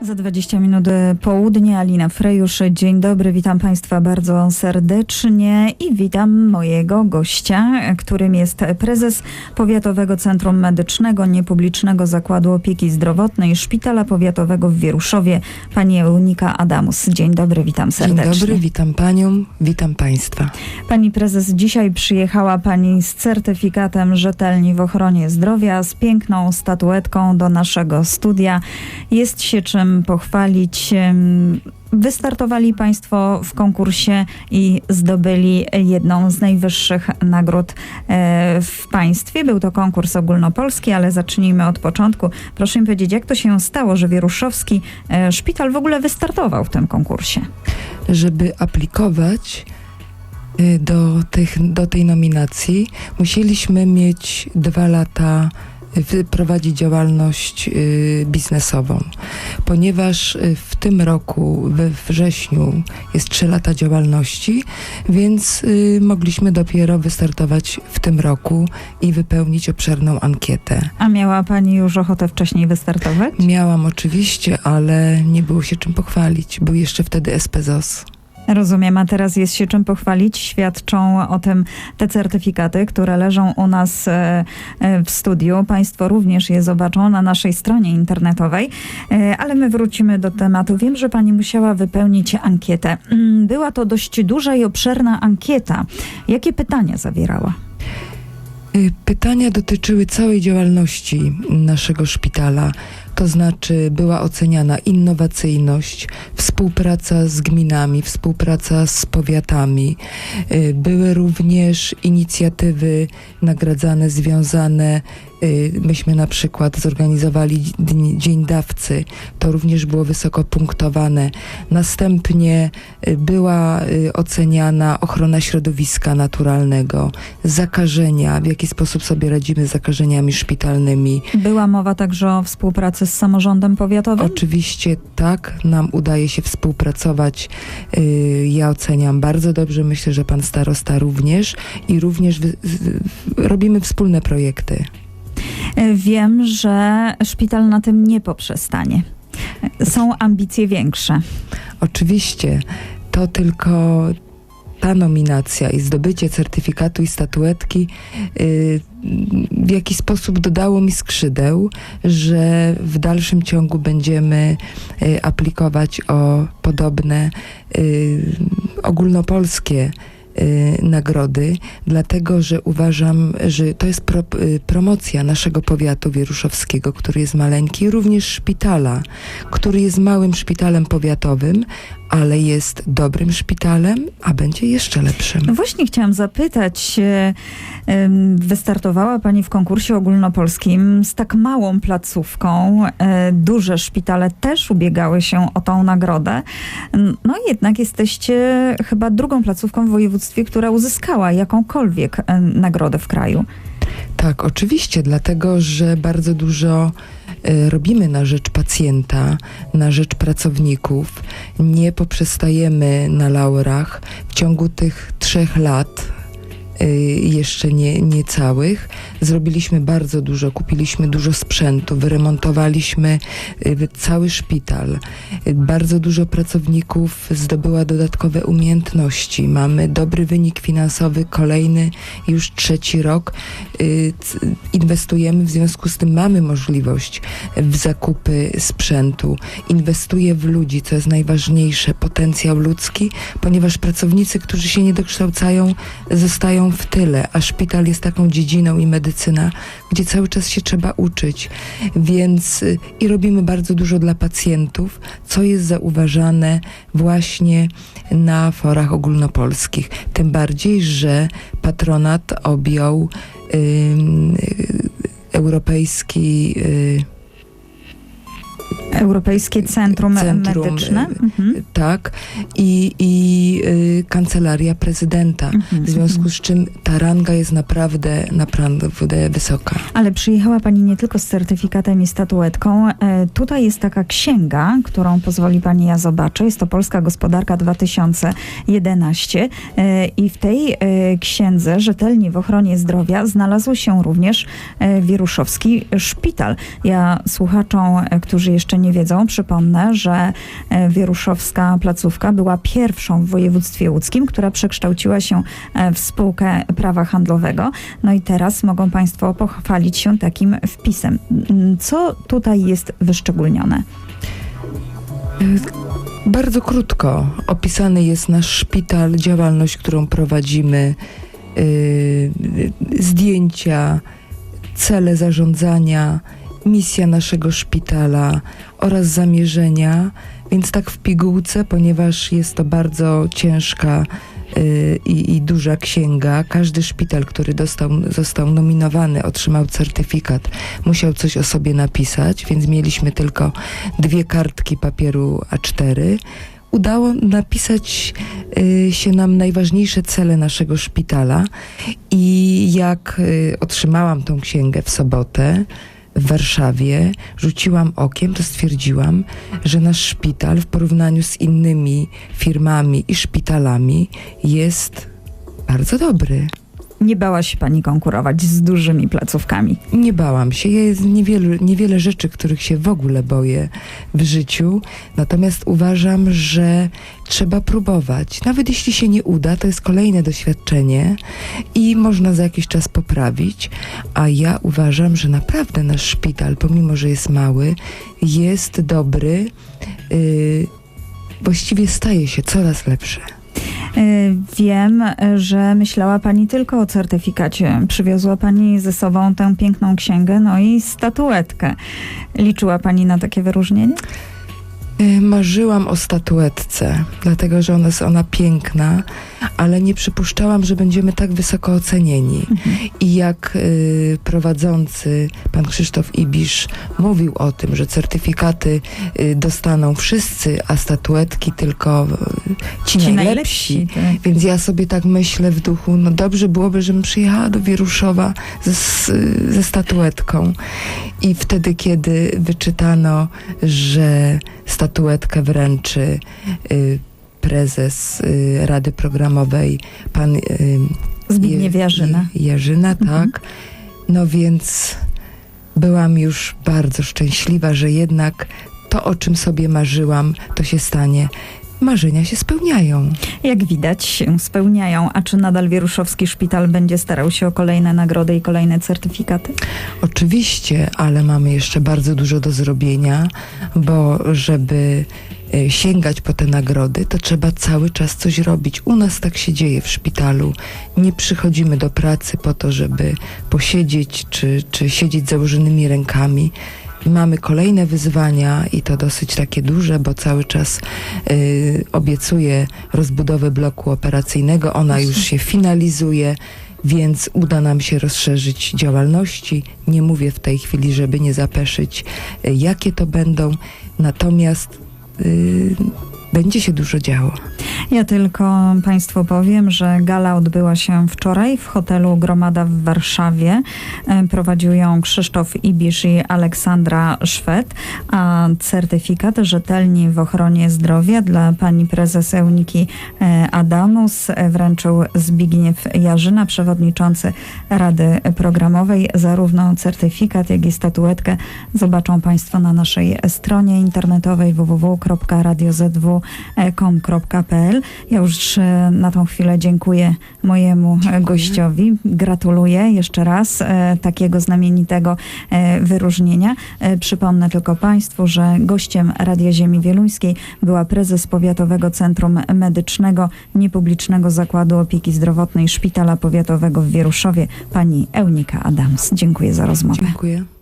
Za 20 minut e, południe Alina Frejusz. Dzień dobry, witam Państwa bardzo serdecznie i witam mojego gościa, którym jest prezes Powiatowego Centrum Medycznego Niepublicznego Zakładu Opieki Zdrowotnej Szpitala Powiatowego w Wieruszowie, pani Eunika Adamus. Dzień dobry, witam serdecznie. Dzień dobry, witam panią, witam państwa. Pani prezes, dzisiaj przyjechała pani z certyfikatem rzetelni w ochronie zdrowia, z piękną statuetką do naszego studia. Jest się czym pochwalić. Wystartowali Państwo w konkursie i zdobyli jedną z najwyższych nagród e, w państwie. Był to konkurs ogólnopolski, ale zacznijmy od początku. Proszę mi powiedzieć, jak to się stało, że Wieruszowski e, Szpital w ogóle wystartował w tym konkursie? Żeby aplikować y, do, tych, do tej nominacji, musieliśmy mieć dwa lata prowadzić działalność y, biznesową. Ponieważ y, w tym roku, we wrześniu, jest trzy lata działalności, więc y, mogliśmy dopiero wystartować w tym roku i wypełnić obszerną ankietę. A miała Pani już ochotę wcześniej wystartować? Miałam oczywiście, ale nie było się czym pochwalić. Był jeszcze wtedy SPZOS. Rozumiem, a teraz jest się czym pochwalić. Świadczą o tym te certyfikaty, które leżą u nas e, e, w studiu. Państwo również je zobaczą na naszej stronie internetowej, E, ale my wrócimy do tematu. Wiem, że pani musiała wypełnić ankietę. Mm, Była to dość duża i obszerna ankieta. Jakie pytania zawierała? Pytania dotyczyły całej działalności naszego szpitala. To znaczy była oceniana innowacyjność, współpraca z gminami, współpraca z powiatami. Y, Były również inicjatywy nagradzane, związane. Y, Myśmy na przykład zorganizowali Dzień Dawcy. To również było wysoko punktowane. Następnie y, była y, oceniana ochrona środowiska naturalnego, zakażenia, w jaki sposób sobie radzimy z zakażeniami szpitalnymi. Była mowa także o współpracy z samorządem powiatowym? Oczywiście tak, nam udaje się współpracować. Ja oceniam bardzo dobrze, myślę, że pan starosta również i również robimy wspólne projekty. Wiem, że szpital na tym nie poprzestanie. Są ambicje większe. Oczywiście to tylko ta nominacja i zdobycie certyfikatu i statuetki y, w jakiś sposób dodało mi skrzydeł, że w dalszym ciągu będziemy y, aplikować o podobne y, ogólnopolskie nagrody, dlatego że uważam, że to jest pro, y, promocja naszego powiatu wieruszowskiego, który jest maleńki, również szpitala, który jest małym szpitalem powiatowym, ale jest dobrym szpitalem, a będzie jeszcze lepszym. No właśnie chciałam zapytać, e, wystartowała Pani w konkursie ogólnopolskim z tak małą placówką. E, Duże szpitale też ubiegały się o tą nagrodę. No jednak jesteście chyba drugą placówką w województwie, która uzyskała jakąkolwiek e, nagrodę w kraju. Tak, oczywiście, dlatego że bardzo dużo e, robimy na rzecz pacjenta, na rzecz pracowników. Nie poprzestajemy na laurach. W ciągu tych trzech lat, jeszcze nie, nie całych, zrobiliśmy bardzo dużo. Kupiliśmy dużo sprzętu, wyremontowaliśmy e, cały szpital. E, Bardzo dużo pracowników zdobyła dodatkowe umiejętności. Mamy dobry wynik finansowy, kolejny już trzeci rok y, inwestujemy, w związku z tym mamy możliwość w zakupy sprzętu. Inwestuję w ludzi, co jest najważniejsze, potencjał ludzki, ponieważ pracownicy, którzy się nie dokształcają, zostają w tyle, a szpital jest taką dziedziną i medycyna, gdzie cały czas się trzeba uczyć. Więc y, i robimy bardzo dużo dla pacjentów, co jest zauważane właśnie na forach ogólnopolskich. Tym bardziej, że patronat objął ym, y, europejski y, Europejskie Centrum, Centrum, Medyczne. e, Mhm. tak i, i y, kancelaria prezydenta. Mhm, W związku mhm. z czym ta ranga jest naprawdę, naprawdę wysoka. Ale przyjechała Pani nie tylko z certyfikatem i statuetką. E, tutaj jest taka księga, którą pozwoli Pani ja zobaczę. Jest to Polska Gospodarka 2011 e, i w tej e, księdze Rzetelni w ochronie zdrowia znalazł się również e, Wieruszowski Szpital. Ja słuchaczom, e, którzy jeszcze nie wiedzą, przypomnę, że e, Wieruszowska placówka była pierwszą w województwie łódzkim, która przekształciła się e, w spółkę prawa handlowego. No i teraz mogą Państwo pochwalić się takim wpisem. Mm, Co tutaj jest wyszczególnione? Bardzo krótko opisany jest nasz szpital, działalność, którą prowadzimy, yy, zdjęcia, cele zarządzania, misja naszego szpitala oraz zamierzenia. Więc tak w pigułce, ponieważ jest to bardzo ciężka yy, i, duża księga. Każdy szpital, który dostał, został nominowany, otrzymał certyfikat, musiał coś o sobie napisać, więc mieliśmy tylko dwie kartki papieru A4. Udało napisać y, się nam najważniejsze cele naszego szpitala i jak y, otrzymałam tą księgę w sobotę w Warszawie, rzuciłam okiem, to stwierdziłam, że nasz szpital w porównaniu z innymi firmami i szpitalami jest bardzo dobry. Nie bała się Pani konkurować z dużymi placówkami. Nie bałam się. Jest niewiele, rzeczy, których się w ogóle boję w życiu. Natomiast uważam, że trzeba próbować. Nawet jeśli się nie uda, to jest kolejne doświadczenie i można za jakiś czas poprawić. A ja uważam, że naprawdę nasz szpital, pomimo że jest mały, jest dobry. Yy, właściwie staje się coraz lepszy. Y, Wiem, że myślała Pani tylko o certyfikacie. Przywiozła Pani ze sobą tę piękną księgę, no i statuetkę. Liczyła Pani na takie wyróżnienie? Y, Marzyłam o statuetce, dlatego że ona jest ona piękna, ale nie przypuszczałam, że będziemy tak wysoko ocenieni. I jak y, prowadzący pan Krzysztof Ibisz mówił o tym, że certyfikaty y, dostaną wszyscy, a statuetki tylko y, ci, najlepsi. tak. Więc ja sobie tak myślę w duchu, no dobrze byłoby, żebym przyjechała do Wieruszowa ze, ze statuetką. I wtedy, kiedy wyczytano, że statuetkę wręczy y, prezes y, Rady Programowej, pan y, Zbigniew Jarzyna. Jarzyna, Mhm. tak. No więc byłam już bardzo szczęśliwa, że jednak to, o czym sobie marzyłam, to się stanie. Marzenia się spełniają. Jak widać, się spełniają. A czy nadal Wieruszowski Szpital będzie starał się o kolejne nagrody i kolejne certyfikaty? Oczywiście, ale mamy jeszcze bardzo dużo do zrobienia, bo żeby e, sięgać po te nagrody, to trzeba cały czas coś robić. U nas tak się dzieje w szpitalu. Nie przychodzimy do pracy po to, żeby posiedzieć czy, czy siedzieć z założonymi rękami. Mamy kolejne wyzwania i to dosyć takie duże, bo cały czas y, obiecuję rozbudowę bloku operacyjnego. Ona już się finalizuje więc uda nam się rozszerzyć działalności. Nie mówię w tej chwili, żeby nie zapeszyć, y, jakie to będą, natomiast y, będzie się dużo działo. Ja tylko Państwu powiem, że gala odbyła się wczoraj w hotelu Gromada w Warszawie. E, Prowadził ją Krzysztof Ibisz i Aleksandra Szwed, a certyfikat rzetelni w ochronie zdrowia dla pani prezes Euniki e, Adamus wręczył Zbigniew Jarzyna, przewodniczący Rady Programowej. Zarówno certyfikat, jak i statuetkę zobaczą Państwo na naszej stronie internetowej www.radiozw.com.pl. Ja już e, na tą chwilę dziękuję mojemu e, gościowi. Gratuluję jeszcze raz e, takiego znamienitego wyróżnienia. Przypomnę tylko Państwu, że gościem Radia Ziemi Wieluńskiej była prezes Powiatowego Centrum Medycznego Niepublicznego Zakładu Opieki Zdrowotnej Szpitala Powiatowego w Wieruszowie, pani Eunika Adams. Dziękuję za rozmowę. Dziękuję.